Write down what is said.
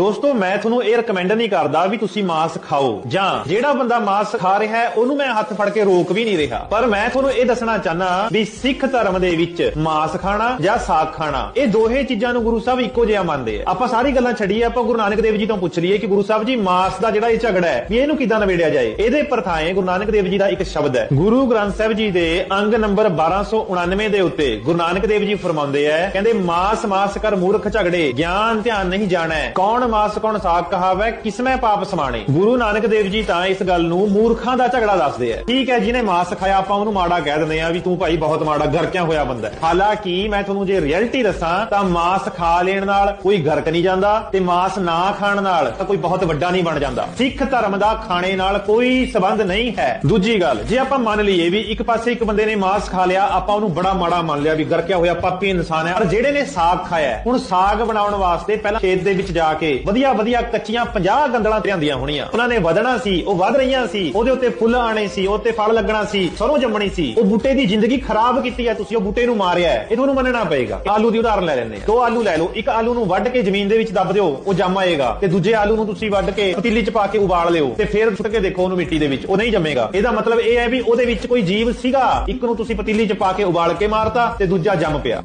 ਦੋਸਤੋ, ਮੈਂ ਤੁਹਾਨੂੰ ਇਹ ਰეკਮੈਂਡ ਨਹੀਂ ਕਰਦਾ ਵੀ ਤੁਸੀਂ ਮਾਸ ਖਾਓ ਜਾਂ ਜਿਹੜਾ ਬੰਦਾ ਮਾਸ ਖਾ ਰਿਹਾ ਹੈ, ਉਹਨੂੰ ਮੈਂ ਹੱਥ ਫੜ ਕੇ ਰੋਕ ਵੀ ਨਹੀਂ ਰਿਹਾ। ਪਰ ਮੈਂ ਤੁਹਾਨੂੰ ਇਹ ਦੱਸਣਾ ਚਾਹਨਾ ਵੀ ਸਿੱਖ ਧਰਮ ਦੇ ਵਿੱਚ ਮਾਸ ਖਾਣਾ ਜਾਂ ਸਾਗ ਖਾਣਾ, ਇਹ ਦੋਹੇ ਚੀਜ਼ਾਂ ਨੂੰ ਗੁਰੂ ਸਾਹਿਬ ਇੱਕੋ ਜਿਹਾ ਮੰਨਦੇ ਆ। ਆਪਾਂ ਸਾਰੀ ਗੱਲਾਂ ਛੱਡੀਏ, ਆਪਾਂ ਗੁਰੂ ਨਾਨਕ ਦੇਵ ਜੀ ਤੋਂ ਪੁੱਛ ਲਈਏ ਕਿ ਗੁਰੂ ਸਾਹਿਬ ਜੀ ਮਾਸ ਦਾ ਜਿਹੜਾ ਇਹ ਝਗੜਾ ਹੈ, ਵੀ ਇਹਨੂੰ ਕਿਦਾਂ ਨਵੇੜਿਆ ਜਾਏ? ਇਹਦੇ ਪਰਥਾਏ ਗੁਰੂ ਨਾਨਕ ਦੇਵ ਜੀ ਦਾ ਇੱਕ ਸ਼ਬਦ ਹੈ। ਗੁਰੂ ਗ੍ਰੰਥ ਸਾਹਿਬ ਜੀ ਦੇ ਅੰਗ ਨੰਬਰ 1299 ਦੇ ਉੱਤੇ ਗੁਰੂ ਨਾਨਕ ਦੇਵ ਜੀ ਫਰਮਾਉਂਦੇ ਆ, ਕਹਿੰਦੇ ਮਾਸ ਮਾਸ ਕਰ ਮੂਰਖ ਝਗੜੇ, ਗਿਆਨ ਧਿਆਨ ਨਹੀਂ ਜਾਣਾ, ਕੌਣ ਮਾਸ ਕੌਣ ਸਾਗ ਕਹਾਵੈ, ਕਿਸਮੈ ਪਾਪ ਸਮਾਣੇ। ਗੁਰੂ ਨਾਨਕ ਦੇਵ ਜੀ ਤਾਂ ਇਸ ਗੱਲ ਨੂੰ ਮੂਰਖਾਂ ਦਾ ਝਗੜਾ ਦੱਸਦੇ ਆ। ਠੀਕ ਹੈ ਜਿਹਨੇ ਮਾਸ ਖਾਇਆ, ਆਪਾਂ ਉਹਨੂੰ ਮਾੜਾ ਕਹਿ ਦਿੰਦੇ ਆ ਵੀ ਤੂੰ ਭਾਈ ਬਹੁਤ ਮਾੜਾ ਗਰਕਿਆ ਹੋਇਆ ਬੰਦਾ ਹੈ। ਹਾਲਾਂਕਿ ਮੈਂ ਤੁਹਾਨੂੰ ਜੇ ਰਿਐਲਿਟੀ ਦੱਸਾਂ, ਤਾਂ ਮਾਸ ਖਾ ਲੈਣ ਨਾਲ ਕੋਈ ਗਰਕ ਨਹੀਂ ਜਾਂਦਾ ਤੇ ਮਾਸ ਨਾ ਖਾਣ ਨਾਲ ਤਾਂ ਕੋਈ ਬਹੁਤ ਵੱਡਾ ਨਹੀਂ ਬਣ ਜਾਂਦਾ। ਸਿੱਖ ਧਰਮ ਦਾ ਖਾਣੇ ਨਾਲ ਕੋਈ ਸਬੰਧ ਨਹੀਂ ਹੈ। ਦੂਜੀ ਗੱਲ, ਜੇ ਆਪਾਂ ਮੰਨ ਲਈਏ ਵੀ ਇੱਕ ਪਾਸੇ ਇੱਕ ਬੰਦੇ ਨੇ ਮਾਸ ਖਾ ਲਿਆ, ਆਪਾਂ ਉਹਨੂੰ ਬੜਾ ਮਾੜਾ ਮੰਨ ਲਿਆ ਵੀ ਗਰਕਿਆ ਹੋਇਆ ਪਾਪੀ ਇਨਸਾਨ ਹੈ। ਪਰ ਜਿਹੜੇ ਨੇ ਸਾਗ ਖਾਇਆ ਹੁਣ ਸਾਗ ਬਣਾਉਣ ਵਾਸਤੇ ਪਹਿਲਾਂ ਖੇਤ ਦੇ ਵਿੱਚ ਜਾ ਕੇ ਵਧੀਆ ਵਧੀਆ ਕੱਚੀਆਂ 50 ਗੰਦਲਾਂ ਲਿਆਂਦੀਆਂ ਹੋਣੀਆਂ। ਉਹਨਾਂ ਨੇ ਵਧਣਾ ਸੀ, ਉਹ ਵਧ ਰਹੀਆਂ ਸੀ, ਉਹਦੇ ਉੱਤੇ ਫੁੱਲ ਆਣੇ ਸੀ ਉਹ ਫਲ ਲੱਗਣਾ ਸੀ, ਸਰੋਂ ਜੰਮਣੀ ਸੀ। ਉਹ ਬੂਟੇ ਦੀ ਜ਼ਿੰਦਗੀ ਖਰਾਬ ਕੀਤੀ ਹੈ, ਤੁਸੀਂ ਉਹ ਬੂਟੇ ਨੂੰ ਮਾਰਿਆ ਹੈ। ਇਹ ਤੁਹਾਨੂੰ ਮੰਨਣਾ ਪਏਗਾ। ਆਲੂ ਦੀ ਉਦਾਹਰਨ ਲੈ ਲੈਂਦੇ ਆ ਦੋ ਆਲੂ ਲੈ ਲਓ। ਇੱਕ ਆਲੂ ਨੂੰ ਵੱਢ ਕੇ ਜ਼ਮੀਨ ਦੇ ਵਿੱਚ ਦੱਬ ਦਿਓ, ਉਹ ਜੰਮ ਆਏਗਾ। ਤੇ ਦੂਜੇ ਆਲੂ ਨੂੰ ਤੁਸੀਂ ਵੱਢ ਕੇ ਪਤੀਲੀ 'ਚ ਪਾ ਕੇ ਉਬਾਲ ਲਿਓ ਤੇ ਫਿਰ ਸੁੱਟ ਕੇ ਦੇਖੋ ਉਹਨੂੰ ਮਿੱਟੀ ਦੇ ਵਿੱਚ। ਉਹ ਨਹੀਂ ਜੰਮੇਗਾ। ਇਹਦਾ ਮਤਲਬ ਇਹ ਹੈ ਵੀ ਉਹਦੇ ਵਿੱਚ ਕੋਈ ਜੀਵ ਸੀਗਾ। ਇੱਕ ਨੂੰ ਤੁਸੀਂ ਪਤੀਲੀ 'ਚ ਪਾ ਕੇ ਉਬਾਲ ਕੇ ਮਾਰਤਾ ਤੇ ਦੂਜਾ ਜੰਮ ਪਿਆ।